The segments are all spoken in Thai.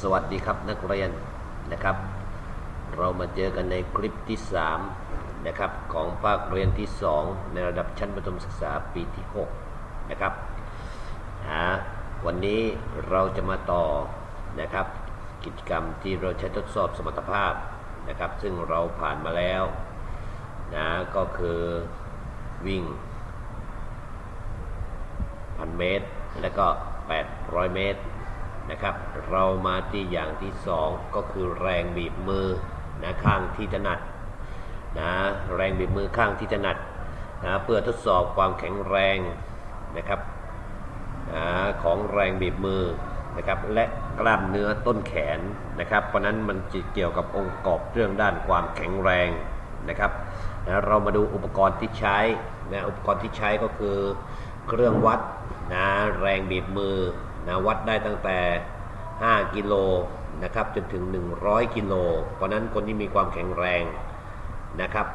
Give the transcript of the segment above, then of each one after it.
สวัสดีครับนักเรียนนะครับ เรามาเจอกันในคลิปที่3นะครับของภาคเรียนที่ 2 ในระดับชั้นประถมศึกษาปีที่6นะครับอ่าวันนี้เราจะมาต่อนะครับ กิจกรรมที่เราใช้ทดสอบสมรรถภาพนะครับ ซึ่งเราผ่านมาแล้วนะก็คือวิ่งพันเมตร แล้วก็ 800 เมตร นะครับ เรามาที่อย่างที่ 2 ก็คือแรงบีบมือนะข้างที่ถนัดนะแรงบีบมือข้างที่ถนัดนะเพื่อทดสอบความแข็งแรงนะครับนะของแรงบีบมือนะครับและกล้ามเนื้อต้นแขนนะครับ เพราะนั้นมันจะเกี่ยวกับองค์ประกอบเรื่องด้านความแข็งแรงนะครับนะเรามาดูอุปกรณ์ที่ใช้นะอุปกรณ์ที่ใช้ก็คือเครื่องวัดนะแรงบีบมือ นะวัดได้ตั้งแต่ 5 กิโลนะครับจนถึง 100 กิโล เพราะนั้นคนที่มีความแข็งแรงนะครับ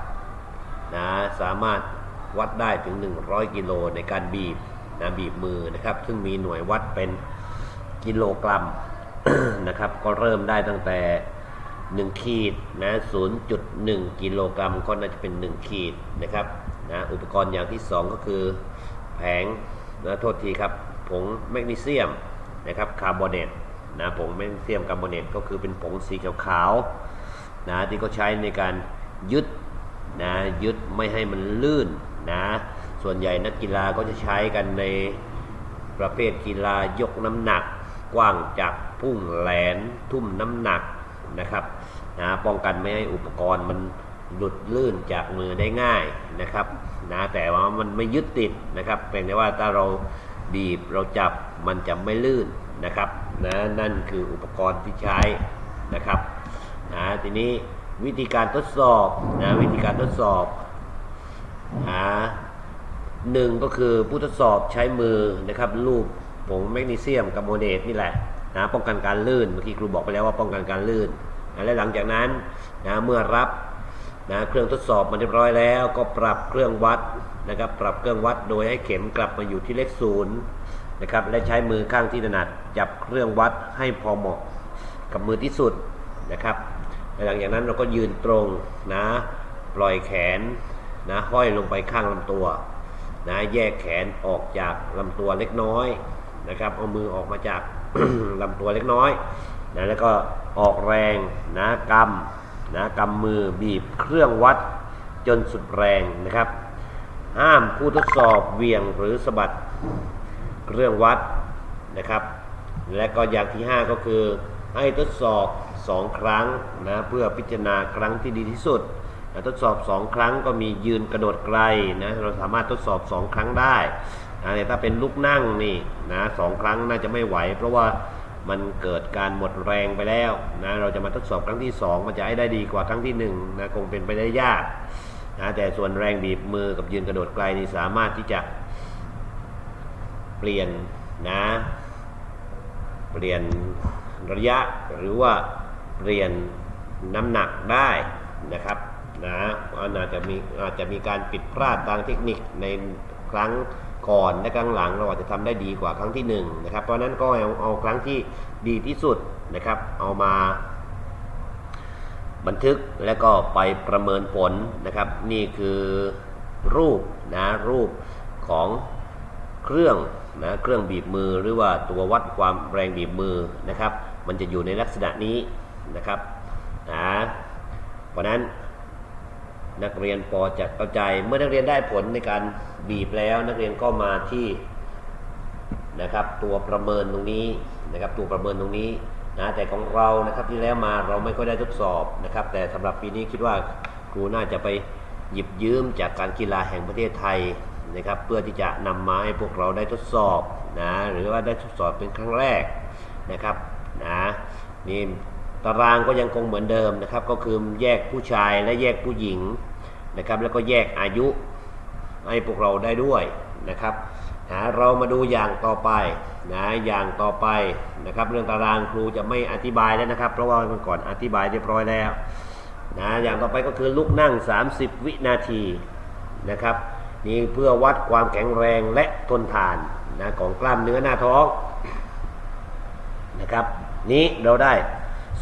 นะสามารถวัดได้ถึง 100 กิโลในการบีบนะบีบมือนะครับ ซึ่งมีหน่วยวัดเป็นกิโลกรัมนะครับ ก็เริ่มได้ตั้งแต่ 1 ขีดนะ0.1 กิโลกรัมก็น่าจะเป็น 1 ขีดนะครับนะอุปกรณ์อย่างที่ 2 ก็คือแผงนะโทษทีครับ ผงแมกนีเซียมนะครับคาร์บอเนตนะผงแมกนีเซียมคาร์บอเนตก็คือเป็นผงสีขาวๆนะที่เขาใช้ในการยึดนะยึดไม่ให้มันลื่นนะส่วนใหญ่นักกีฬาก็จะใช้กันในประเภทกีฬายกน้ำหนัก กว้างจากพุ่งแหลนทุ่มน้ำหนักนะครับนะป้องกันไม่ให้อุปกรณ์มันหลุดลื่นจากมือได้ง่ายนะครับนะแต่ว่ามันไม่ยึดติดนะครับเป็นแต่ว่าถ้าเรา บีบเราจับมันจะไม่ลื่นนะครับนะนั่นคืออุปกรณ์ที่ใช้นะครับนะทีนี้วิธีการทดสอบนะวิธีการทดสอบนะหนึ่งก็คือผู้ทดสอบใช้มือนะครับรูปผงแมกนีเซียมกับโมเนตนี่แหละนะป้องกันการลื่นเมื่อกี้ครูบอกไปแล้วว่าป้องกันการลื่นนะและหลังจากนั้นนะเมื่อรับ นะเครื่องทดสอบมันเรียบร้อยแล้ว ก็ปรับเครื่องวัดนะครับ ปรับเครื่องวัดโดยให้เข็มกลับมาอยู่ที่เลขศูนย์นะครับ และใช้มือข้างที่ถนัดจับเครื่องวัดให้พอเหมาะกับมือที่สุดนะครับหลังจากนั้นเราก็ยืนตรงนะปล่อยแขนนะห้อยลงไปข้างลำตัวนะแยกแขนออกจากลำตัวเล็กน้อยนะครับเอามือออกมาจากลำตัวเล็กน้อยนะแล้วก็ออกแรงนะกำ นะกำมือบีบเครื่องวัดจนสุดแรงนะครับ ห้ามผู้ทดสอบเวียงหรือสะบัดเครื่องวัดนะครับ และก็อย่างที่ 5 ก็คือให้ทดสอบ 2 ครั้งนะเพื่อพิจารณาครั้งที่ดีที่สุดนะทดสอบ 2 ครั้งก็มียืนกระโดดไกลนะเราสามารถทดสอบ 2 ครั้งได้นะแต่ถ้าเป็นลุกนั่งนี่นะสองครั้งน่าจะไม่ไหว เพราะว่า มันเกิดการหมดแรงไปแล้วนะเราจะมาทดสอบครั้งที่ 2 มันจะให้ได้ดีกว่าครั้งที่1นะคงเป็นไปได้ยากนะแต่ส่วนแรงบีบมือกับยืนกระโดดไกลนี่สามารถที่จะเปลี่ยนนะเปลี่ยนระยะหรือว่าเปลี่ยนน้ำหนักได้นะครับนะอาจจะมีอาจจะมีการผิดพลาดทางเทคนิคในครั้ง ก่อนและครั้งหลังเราอาจจะทำได้ดีกว่าครั้งที่หนึ่งนะครับ เพราะนั้นก็เอาเอาครั้งที่ดีที่สุดนะครับ เอามา บันทึกแล้วก็ไปประเมินผลนะครับ นี่คือรูปนะรูปของเครื่องนะเครื่องบีบมือหรือว่าตัววัดความแรงบีบมือนะครับ มันจะอยู่ในลักษณะนี้นะครับนะเพราะนั้น นักเรียนพอจะเข้าใจ เมื่อนักเรียนได้ผลในการบีบแล้ว นักเรียนก็มาที่นะครับ ตัวประเมินตรงนี้นะครับ ตัวประเมินตรงนี้นะแต่ของเรานะครับที่แล้วมาเราไม่ค่อยได้ทดสอบนะครับ แต่สำหรับปีนี้คิดว่าครูน่าจะไปหยิบยืมจากการกีฬาแห่งประเทศไทยนะครับ เพื่อที่จะนำมาให้พวกเราได้ทดสอบนะหรือว่าได้ทดสอบเป็นครั้งแรกนะครับนะนี่ ตารางก็ยังคงเหมือนเดิมนะครับ ก็คือแยกผู้ชายและแยกผู้หญิงนะครับ แล้วก็แยกอายุให้พวกเราได้ด้วยนะครับนะเรามาดูอย่างต่อไปนะอย่างต่อไปนะครับ เรื่องตารางครูจะไม่อธิบายแล้วนะครับ เพราะว่ามื่อก่อนอธิบายเรียบร้อยแล้วนะอย่างต่อไปก็คือลุกนั่ง 30 วินาทีนะครับ นี่เพื่อวัดความแข็งแรงและทนทานนะของกล้ามเนื้อหน้าท้องนะครับ นี้เราได้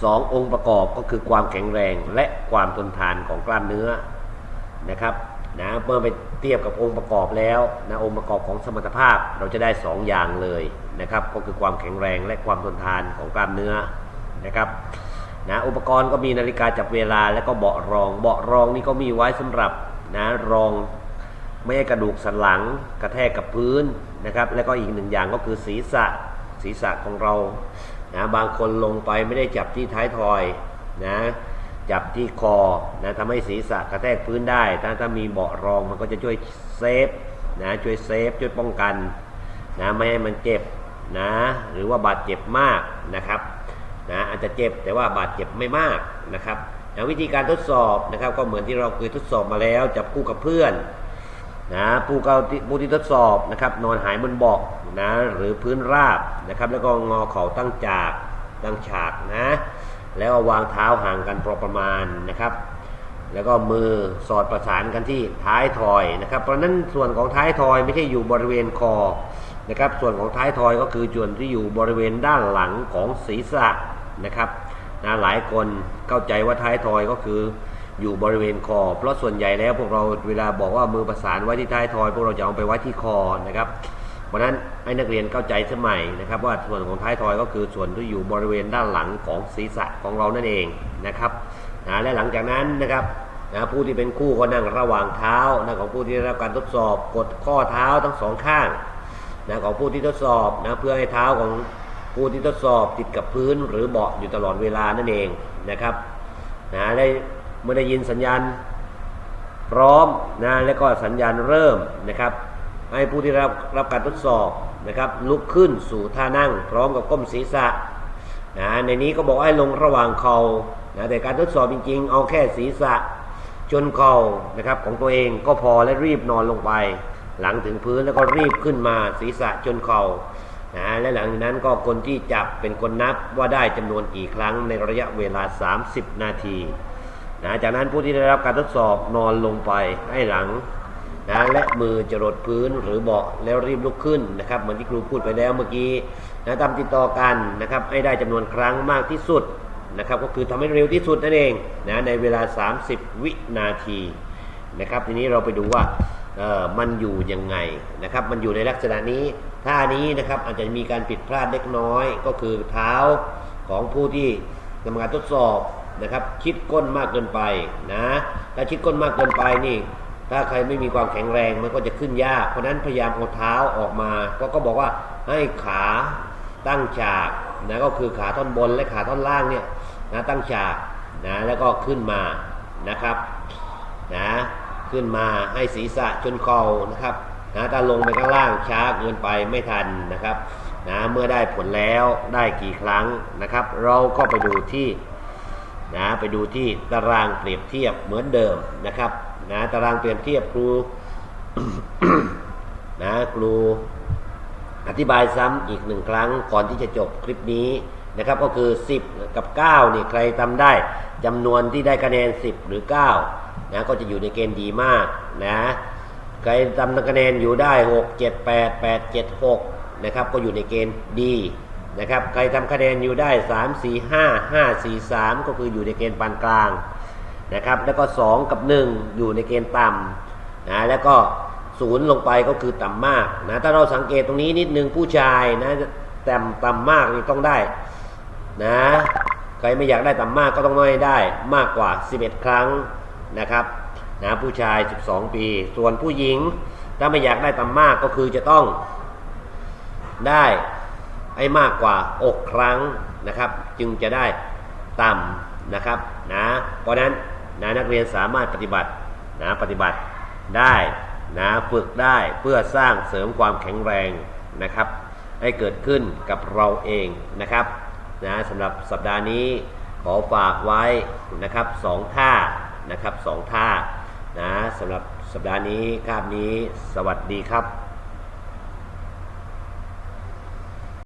สององค์ประกอบก็คือความแข็งแรงและความทนทานของกล้ามเนื้อนะครับนะเมื่อไปเทียบกับองค์ประกอบแล้วนะองค์ประกอบของสมรรถภาพเราจะได้สองอย่างเลยนะครับ ก็คือความแข็งแรงและความทนทานของกล้ามเนื้อนะครับนะอุปกรณ์ก็มีนาฬิกาจับเวลาและก็เบาะรอง เบาะรองนี่ก็มีไว้สำหรับนะรองไม่ให้กระดูกสันหลังกระแทกกับพื้นนะครับ แล้วก็อีกหนึ่งอย่างก็คือศีรษะศีรษะของเรา นะบางคนลงไปไม่ได้จับที่ท้ายทอยนะจับที่คอนะทำให้ศีรษะกระแทกพื้นได้ ถ้าถ้ามีเบาะรองมันก็จะช่วยเซฟนะช่วยเซฟช่วยป้องกันนะไม่ให้มันเจ็บนะหรือว่าบาดเจ็บมากนะครับนะอาจจะเจ็บแต่ว่าบาดเจ็บไม่มากนะครับนะวิธีการทดสอบนะครับก็เหมือนที่เราเคยทดสอบมาแล้ว จับคู่กับเพื่อน นะผู้เข้าผู้ที่ทดสอบนะครับนอนหายบนเบาะนะหรือพื้นราบนะครับแล้วก็งอเข่าตั้งจากตั้งฉากนะแล้ววางเท้าห่างกันพอประมาณนะครับ แล้วก็มือสอดประสานกันที่ท้ายทอยนะครับ เพราะฉะนั้นส่วนของท้ายทอยไม่ใช่อยู่บริเวณคอนะครับส่วนของท้ายทอยก็คือส่วนที่อยู่บริเวณด้านหลังของศีรษะนะครับนะหลายคนเข้าใจว่าท้ายทอยก็คือ อยู่บริเวณคอ เพราะส่วนใหญ่แล้วพวกเราเวลาบอกว่ามือประสานไว้ที่ท้ายทอย พวกเราจะเอาไปไว้ที่คอนะครับเพราะนั้นให้นักเรียนเข้าใจสมัยนะครับ ว่าส่วนของท้ายทอยก็คือส่วนที่อยู่บริเวณด้านหลังของศีรษะของเรานั่นเองนะครับนะและหลังจากนั้นนะครับนะผู้ที่เป็นคู่ก็นั่งระหว่างเท้านะของผู้ที่ได้รับการทดสอบกดข้อเท้าทั้งสองข้างนะของผู้ที่ทดสอบนะเพื่อให้เท้าของผู้ที่ทดสอบติดกับพื้นหรือเบาะอยู่ตลอดเวลานั่นเองนะครับนะได้ เมื่อได้ยินสัญญาณพร้อมนะแล้วก็สัญญาณเริ่มนะครับ ให้ผู้ที่รับรับการทดสอบนะครับลุกขึ้นสู่ท่านั่ง พร้อมกับก้มศีรษะนะในนี้ก็บอกให้ลงระหว่างเขา่านะแต่การทดสอบจริงๆ เอาแค่ศีรษะจนเข่านะครับของตัวเองก็พอและรีบนอนลงไป หลังถึงพื้นแล้วก็รีบขึ้นมาศีรษะจนเข่านะและหลังจากนั้นก็คนที่จับเป็นคนนับว่าได้จำนวนกี่ครั้งในระยะเวลา 30 นาที นะจากนั้นผู้ที่ได้รับการทดสอบนอนลงไปให้หลังนะและมือจรดพื้นหรือเบาะแล้วรีบลุกขึ้นนะครับเหมือนที่ครูพูดไปแล้วเมื่อกี้นะทำติดต่อกันนะครับให้ได้จำนวนครั้งมากที่สุดนะครับก็คือทำให้เร็วที่สุดนั่นเองนะในเวลา 30 วินาทีนะครับทีนี้เราไปดูว่าเออมันอยู่ยังไงนะครับมันอยู่ในลักษณะนี้ท่านี้นะครับอาจจะมีการผิดพลาดเล็กน้อย ก็คือเท้าของผู้ที่ทำงานทดสอบ นะครับ ชิดก้นมากเกินไปนะถ้าชิดก้นมากเกินไปนี่ถ้าใครไม่มีความแข็งแรงมันก็จะขึ้นยาก เพราะฉะนั้นพยายามเอาเท้าออกมาก็ก็บอกว่าให้ขาตั้งฉากนะก็คือขาท่อนบนและขาท่อนล่างเนี่ยนะตั้งฉากนะแล้วก็ขึ้นมานะครับนะขึ้นมาให้ศีรษะจนเข่านะครับนะถ้าลงไปข้างล่างช้าเกินไปไม่ทันนะครับนะเมื่อได้ผลแล้วได้กี่ครั้งนะครับ เราก็ไปดูที่ นะไปดูที่ตารางเปรียบเทียบเหมือนเดิมนะครับนะตารางเปรียบเทียบครูนะครูอธิบายซ้ำอีกหนึ่งครั้งก่อนที่จะจบคลิปนี้นะครับก็คือ 10 กับ9นี่ใครทำได้จำนวนที่ได้คะแนน 10 หรือ9นะก็จะอยู่ในเกณฑ์ดีมากนะใครทำคะแนนอยู่ได้ 6 7 8 8 7 6นะครับก็อยู่ในเกณฑ์ดี นะครับ ใครทำคะแนนอยู่ได้ 3 4 5 5 4 3 ก็คืออยู่ในเกณฑ์ปานกลางนะครับ แล้วก็ 2 กับ 1 อยู่ในเกณฑ์ต่ำนะแล้วก็ศูนย์ลงไปก็คือต่ำมากนะถ้าเราสังเกตตรงนี้นิดนึงผู้ชายนะต่ำต่ำมากนี่ต้องได้นะใครไม่อยากได้ต่ำมากก็ต้องไม่ได้มากกว่า 11 ครั้งนะครับนะผู้ชาย 12 ปี ส่วนผู้หญิง ถ้าไม่อยากได้ต่ำมากก็คือจะต้องได้ ให้มากกว่าอกครั้งนะครับ จึงจะได้ต่ำนะครับนะเพราะนั้นนะนักเรียนสามารถปฏิบัตินะปฏิบัติได้นะฝึกได้เพื่อสร้างเสริมความแข็งแรงนะครับ ให้เกิดขึ้นกับเราเองนะครับนะสำหรับสัปดาห์นี้ขอฝากไว้นะครับสองท่านะครับสองท่านะสำหรับสัปดาห์นี้คาบนี้สวัสดีครับ